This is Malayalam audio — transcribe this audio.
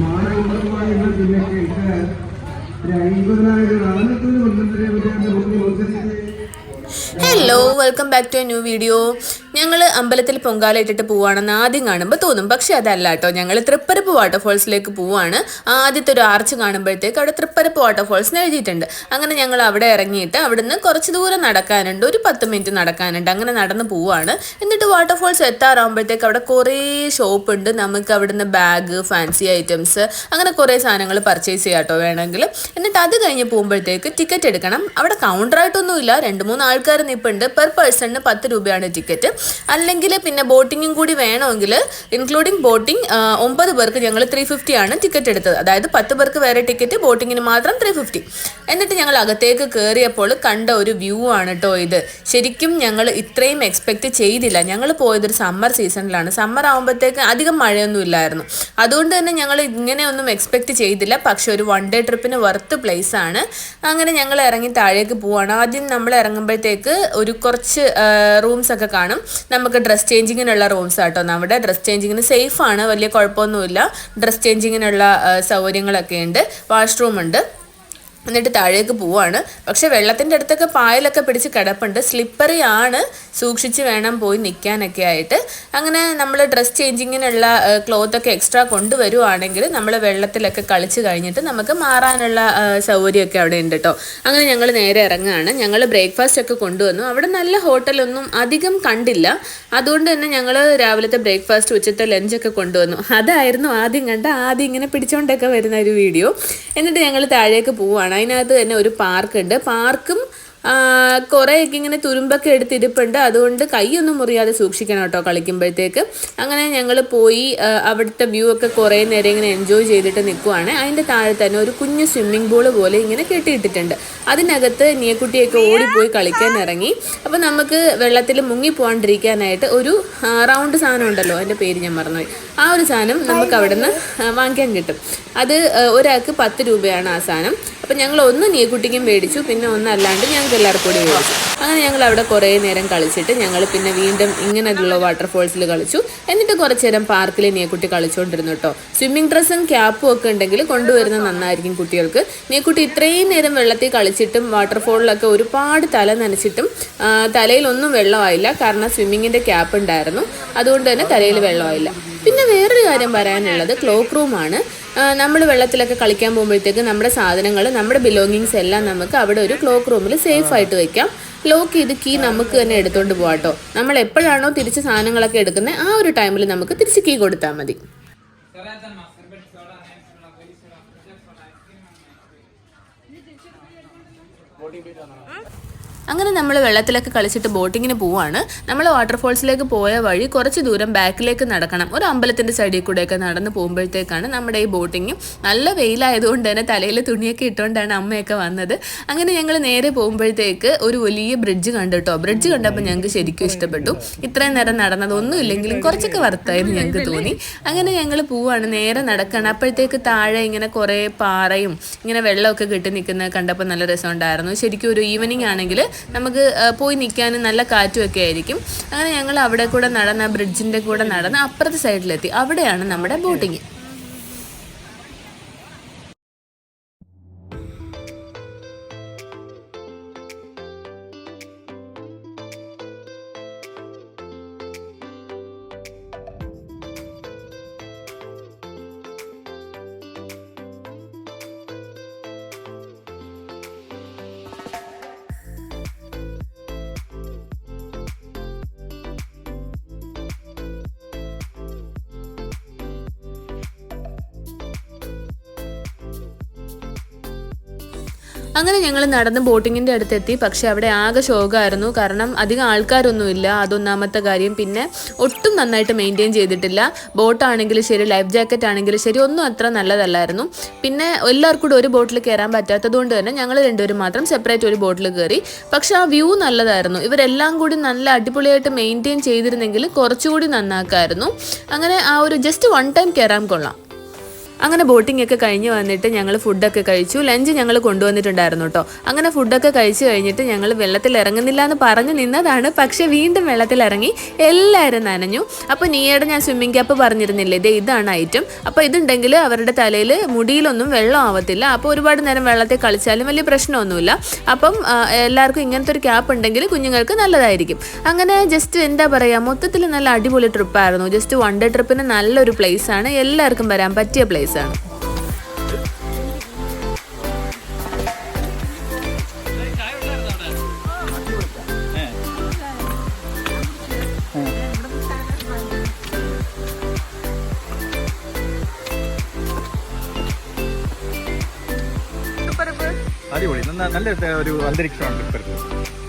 മാനവമായി പിന്നെ കേട്ട് ഒരു അൻപതിനായിരം നാനൂറ്റി കൊല്ലത്തിലെ വിദ്യാർത്ഥി മത്സരിച്ച് hello welcome back to a new video ഞങ്ങൾ അമ്പലത്തിൽ പൊങ്കാല ഇട്ടിട്ട് പോവാണെന്ന് ആദ്യം കാണുമ്പോൾ തോന്നും. പക്ഷേ അതല്ല കേട്ടോ. ഞങ്ങൾ തൃപ്പരപ്പ് വാട്ടർഫോൾസിലേക്ക് പോവാണ്. ആദ്യത്തെ ഒരു ആർച്ച് കാണുമ്പോഴത്തേക്ക് അവിടെ തൃപ്പരപ്പ് വാട്ടർഫോൾസ് എഴുതിയിട്ടുണ്ട്. അങ്ങനെ ഞങ്ങൾ അവിടെ ഇറങ്ങിയിട്ട് അവിടുന്ന് കുറച്ച് ദൂരം നടക്കാനുണ്ട്. ഒരു പത്ത് മിനിറ്റ് നടക്കാനുണ്ട്. അങ്ങനെ നടന്ന് പോവാണ്. എന്നിട്ട് വാട്ടർഫോൾസ് എത്താറാകുമ്പോഴത്തേക്ക് അവിടെ കുറേ ഷോപ്പ് ഉണ്ട്. നമുക്ക് അവിടുന്ന് ബാഗ് ഫാൻസി ഐറ്റംസ് അങ്ങനെ കുറേ സാധനങ്ങൾ പർച്ചേസ് ചെയ്യാം കേട്ടോ വേണമെങ്കിൽ. എന്നിട്ട് അത് കഴിഞ്ഞ് പോകുമ്പോഴത്തേക്ക് ടിക്കറ്റ് എടുക്കണം. അവിടെ കൗണ്ടറായിട്ടൊന്നുമില്ല രണ്ട് മൂന്ന് ആൾക്കാർ നിൽപ്പുണ്ട് പെർ പേഴ്സണിന് പത്ത് രൂപയാണ് ടിക്കറ്റ് അല്ലെങ്കിൽ പിന്നെ ബോട്ടിങ്ങും കൂടി വേണമെങ്കിൽ ഇൻക്ലൂഡിങ് ബോട്ടിംഗ് ഒമ്പത് പേർക്ക് ഞങ്ങൾ ത്രീ ഫിഫ്റ്റി ആണ് ടിക്കറ്റ് എടുത്തത്. അതായത് പത്ത് പേർക്ക് വേറെ ടിക്കറ്റ് ബോട്ടിങ്ങിന് മാത്രം ത്രീ ഫിഫ്റ്റി എന്നിട്ട് ഞങ്ങൾ അകത്തേക്ക് കയറിയപ്പോൾ കണ്ട ഒരു വ്യൂ ആണ് കേട്ടോ ഇത്. ശരിക്കും ഞങ്ങൾ ഇത്രയും എക്സ്പെക്റ്റ് ചെയ്തില്ല. ഞങ്ങൾ പോയതൊരു സമ്മർ സീസണിലാണ് സമ്മർ ആകുമ്പോഴത്തേക്ക് അധികം മഴയൊന്നും ഇല്ലായിരുന്നു. അതുകൊണ്ട് തന്നെ ഞങ്ങൾ ഇങ്ങനെയൊന്നും എക്സ്പെക്റ്റ് ചെയ്തില്ല. പക്ഷെ ഒരു വൺ ഡേ ട്രിപ്പിന് വർത്ത് പ്ലേസ് ആണ്. അങ്ങനെ ഞങ്ങൾ ഇറങ്ങി താഴേക്ക് പോവാണ്. ആദ്യം നമ്മൾ ഇറങ്ങുമ്പോഴത്തേക്ക് ഒരു കുറച്ച് റൂംസ് ഒക്കെ കാണും. നമുക്ക് ഡ്രസ് ചേഞ്ചിങ്ങിനുള്ള റൂംസ് ആട്ടോ. നമ്മുടെ ഡ്രസ് ചേഞ്ചിങ്ങിന് സേഫ് ആണ്. വലിയ കുഴപ്പമൊന്നുമില്ല. ഡ്രസ് ചേഞ്ചിങ്ങിനുള്ള സൗകര്യങ്ങളൊക്കെ ഉണ്ട്. വാഷ്റൂം ഉണ്ട്. എന്നിട്ട് താഴേക്ക് പോവാണ്. പക്ഷെ വെള്ളത്തിന്റെ അടുത്തൊക്കെ പായലൊക്കെ പിടിച്ച് കിടപ്പുണ്ട്. സ്ലിപ്പറി ആണ്. സൂക്ഷിച്ച് വേണം പോയി നിൽക്കാനൊക്കെ ആയിട്ട്. അങ്ങനെ നമ്മൾ ഡ്രസ് ചേഞ്ചിങ്ങിനുള്ള ക്ലോത്തൊക്കെ എക്സ്ട്രാ കൊണ്ടുവരുവാണെങ്കിൽ നമ്മൾ വെള്ളത്തിലൊക്കെ കളിച്ച് കഴിഞ്ഞിട്ട് നമുക്ക് മാറാനുള്ള സൗകര്യമൊക്കെ അവിടെ ഉണ്ട് കേട്ടോ അങ്ങനെ ഞങ്ങൾ നേരെ ഇറങ്ങുകയാണ് ഞങ്ങൾ ബ്രേക്ക്ഫാസ്റ്റ് ഒക്കെ കൊണ്ടുവന്നു. അവിടെ നല്ല ഹോട്ടലൊന്നും അധികം കണ്ടില്ല. അതുകൊണ്ട് തന്നെ ഞങ്ങൾ രാവിലത്തെ ബ്രേക്ക്ഫാസ്റ്റ് ഉച്ചത്തെ ലഞ്ചൊക്കെ കൊണ്ടുവന്നു. അതായിരുന്നു ആദ്യം കണ്ട ആദ്യം ഇങ്ങനെ പിടിച്ചുകൊണ്ടൊക്കെ വരുന്ന ഒരു വീഡിയോ എന്നിട്ട് ഞങ്ങൾ താഴേക്ക് പോവുകയാണ് അതിനകത്ത് തന്നെ ഒരു പാർക്ക് ഉണ്ട് പാർക്കും കുറേയൊക്കെ ഇങ്ങനെ തുരുമ്പൊക്കെ എടുത്തിരിപ്പുണ്ട്. അതുകൊണ്ട് കൈയൊന്നും മുറിയാതെ സൂക്ഷിക്കണം കേട്ടോ കളിക്കുമ്പോഴത്തേക്ക്. അങ്ങനെ ഞങ്ങൾ പോയി അവിടുത്തെ വ്യൂ ഒക്കെ കുറേ നേരം ഇങ്ങനെ എൻജോയ് ചെയ്തിട്ട് നിൽക്കുവാണ് അതിന്റെ താഴെ തന്നെ ഒരു കുഞ്ഞു സ്വിമ്മിംഗ് പൂൾ പോലെ ഇങ്ങനെ കെട്ടിയിട്ടിട്ടുണ്ട്. അതിനകത്ത് നീയക്കുട്ടിയൊക്കെ ഓടിപ്പോയി കളിക്കാൻ ഇറങ്ങി. അപ്പോൾ നമുക്ക് വെള്ളത്തിൽ മുങ്ങി പോകാണ്ടിരിക്കാനായിട്ട് ഒരു റൗണ്ട് സാധനം ഉണ്ടല്ലോ അതിന്റെ പേര് ഞാൻ മറന്നുപോയി. ആ ഒരു സാധനം നമുക്ക് അവിടെ നിന്ന് വാങ്ങിക്കാൻ കിട്ടും. അത് ഒരാൾക്ക് പത്ത് രൂപയാണ് ആ സാധനം. അപ്പം ഞങ്ങൾ ഒന്ന് നീക്കുട്ടിക്കും മേടിച്ചു പിന്നെ ഒന്നല്ലാണ്ട് ഞങ്ങൾക്ക് എല്ലാവർക്കും കൂടി മേടിച്ചു. അങ്ങനെ ഞങ്ങൾ അവിടെ കുറേ നേരം കളിച്ചിട്ട് ഞങ്ങൾ പിന്നെ വീണ്ടും ഇങ്ങനെയുള്ള വാട്ടർഫോൾസിൽ കളിച്ചു. എന്നിട്ട് കുറച്ച് നേരം പാർക്കിൽ നീക്കുട്ടി കളിച്ചുകൊണ്ടിരുന്നു കേട്ടോ സ്വിമ്മിംഗ് ഡ്രസ്സും ക്യാപ്പും ഒക്കെ ഉണ്ടെങ്കിൽ കൊണ്ടുവരുന്നത് നന്നായിരിക്കും കുട്ടികൾക്ക്. നീക്കുട്ടി ഇത്രയും നേരം വെള്ളത്തിൽ കളിച്ചിട്ടും വാട്ടർഫോളിലൊക്കെ ഒരുപാട് തല നനച്ചിട്ടും തലയിലൊന്നും വെള്ളമായില്ല. കാരണം സ്വിമ്മിങ്ങിന്റെ ക്യാപ്പ് ഉണ്ടായിരുന്നു. അതുകൊണ്ട് തന്നെ തലയിൽ വെള്ളമായില്ല. പിന്നെ വേറൊരു കാര്യം പറയാനുള്ളത് ക്ലോക്ക് റൂമാണ് നമ്മൾ വെള്ളത്തിലൊക്കെ കളിക്കാൻ പോകുമ്പോഴത്തേക്ക് നമ്മുടെ സാധനങ്ങൾ നമ്മുടെ ബിലോങ്ങിങ്സ് എല്ലാം നമുക്ക് അവിടെ ഒരു ക്ലോക്ക് റൂമിൽ സേഫ് ആയിട്ട് വെക്കാം. ലോക്ക് ചെയ്ത് കീ നമുക്ക് തന്നെ എടുത്തുകൊണ്ട് പോകാട്ടോ നമ്മൾ എപ്പോഴാണോ തിരിച്ച് സാധനങ്ങളൊക്കെ എടുക്കുന്നത് ആ ഒരു ടൈമിൽ നമുക്ക് തിരിച്ച് കീ കൊടുത്താൽ മതി. അങ്ങനെ നമ്മൾ വെള്ളത്തിലൊക്കെ കളിച്ചിട്ട് ബോട്ടിങ്ങിന് പോവാണ്. നമ്മൾ വാട്ടർഫോൾസിലേക്ക് പോയ വഴി കുറച്ച് ദൂരം ബാക്കിലേക്ക് നടക്കണം. ഒരു അമ്പലത്തിന്റെ സൈഡിൽ കൂടെയൊക്കെ നടന്ന് പോകുമ്പോഴത്തേക്കാണ് നമ്മുടെ ഈ ബോട്ടിങ് നല്ല വെയിലായതുകൊണ്ട് തന്നെ തലയിൽ തുണിയൊക്കെ ഇട്ടുകൊണ്ടാണ് അമ്മയൊക്കെ വന്നത്. അങ്ങനെ ഞങ്ങൾ നേരെ പോകുമ്പോഴത്തേക്ക് ഒരു വലിയ ബ്രിഡ്ജ് കണ്ടു കേട്ടോ ബ്രിഡ്ജ് കണ്ടപ്പോൾ ഞങ്ങൾക്ക് ശരിക്കും ഇഷ്ടപ്പെട്ടു. ഇത്രയും നേരം നടന്നതൊന്നും ഇല്ലെങ്കിലും കുറച്ചൊക്കെ വർത്തായിരുന്നു ഞങ്ങൾക്ക് തോന്നി. അങ്ങനെ ഞങ്ങൾ പോവാണ്. നേരെ നടക്കണം. അപ്പോഴത്തേക്ക് താഴെ ഇങ്ങനെ കുറേ പാറയും ഇങ്ങനെ വെള്ളമൊക്കെ കെട്ടി നിൽക്കുന്നത് കണ്ടപ്പോൾ നല്ല രസമുണ്ടായിരുന്നു. ശരിക്കും ഒരു ഈവനിങ് ആണെങ്കിൽ നമുക്ക് പോയി നിൽക്കാനും നല്ല കാറ്റും ഒക്കെ ആയിരിക്കും. അങ്ങനെ ഞങ്ങൾ അവിടെ കൂടെ നടന്ന ബ്രിഡ്ജിന്റെ കൂടെ നടന്ന് അപ്പുറത്തെ സൈഡിലെത്തി അവിടെയാണ് നമ്മുടെ ബോട്ടിങ്. അങ്ങനെ ഞങ്ങൾ നടന്ന് ബോട്ടിങ്ങിന്റെ അടുത്തെത്തി. പക്ഷെ അവിടെ ആകെ ശോകമായിരുന്നു കാരണം അധികം ആൾക്കാരൊന്നുമില്ല. അതൊന്നാമത്തെ കാര്യം. പിന്നെ ഒട്ടും നന്നായിട്ട് മെയിന്റെയിൻ ചെയ്തിട്ടില്ല. ബോട്ടാണെങ്കിലും ശരി ലൈഫ് ജാക്കറ്റ് ആണെങ്കിലും ശരി ഒന്നും അത്ര നല്ലതല്ലായിരുന്നു. പിന്നെ എല്ലാവർക്കും കൂടെ ഒരു ബോട്ടിൽ കയറാൻ പറ്റാത്തത് കൊണ്ട് തന്നെ ഞങ്ങൾ രണ്ടുപേരും മാത്രം സെപ്പറേറ്റ് ഒരു ബോട്ടിൽ കയറി. പക്ഷെ ആ വ്യൂ നല്ലതായിരുന്നു. ഇവരെല്ലാം കൂടി നല്ല അടിപൊളിയായിട്ട് മെയിന്റെയിൻ ചെയ്തിരുന്നെങ്കിൽ കുറച്ചുകൂടി നന്നാക്കായിരുന്നു. അങ്ങനെ ആ ഒരു ജസ്റ്റ് വൺ ടൈം കയറാൻ കൊള്ളാം. അങ്ങനെ ബോട്ടിംഗ് ഒക്കെ കഴിഞ്ഞ് വന്നിട്ട് ഞങ്ങൾ ഫുഡൊക്കെ കഴിച്ചു. ലഞ്ച് ഞങ്ങൾ കൊണ്ടുവന്നിട്ടുണ്ടായിരുന്നു കേട്ടോ അങ്ങനെ ഫുഡൊക്കെ കഴിച്ചു കഴിഞ്ഞിട്ട് ഞങ്ങൾ വെള്ളത്തിൽ ഇറങ്ങുന്നില്ല എന്ന് പറഞ്ഞു നിന്നതാണ്. പക്ഷേ വീണ്ടും വെള്ളത്തിൽ ഇറങ്ങി എല്ലാവരും നനഞ്ഞു. അപ്പോൾ നീയുടെ ഞാൻ സ്വിമ്മിംഗ് ക്യാപ്പ് പറഞ്ഞിരുന്നില്ലേ? ഇതേ ഇതാണ് ഐറ്റം അപ്പോൾ ഇതുണ്ടെങ്കിൽ അവരുടെ തലയിൽ മുടിയിലൊന്നും വെള്ളം ആവത്തില്ല. അപ്പോൾ ഒരുപാട് നേരം വെള്ളത്തിൽ കളിച്ചാലും വലിയ പ്രശ്നമൊന്നുമില്ല. അപ്പം എല്ലാവർക്കും ഇങ്ങനത്തെ ഒരു ക്യാപ്പ് ഉണ്ടെങ്കിൽ കുഞ്ഞുങ്ങൾക്ക് നല്ലതായിരിക്കും. അങ്ങനെ ജസ്റ്റ് എന്താ പറയുക മൊത്തത്തിൽ നല്ല അടിപൊളി ട്രിപ്പായിരുന്നു ജസ്റ്റ് വൺ ഡേ ട്രിപ്പിന് നല്ലൊരു പ്ലേസ് ആണ്. എല്ലാവർക്കും വരാൻ പറ്റിയ place ആണ് അടിപൊളി. നല്ല ഒരു അന്തരീക്ഷമാണ്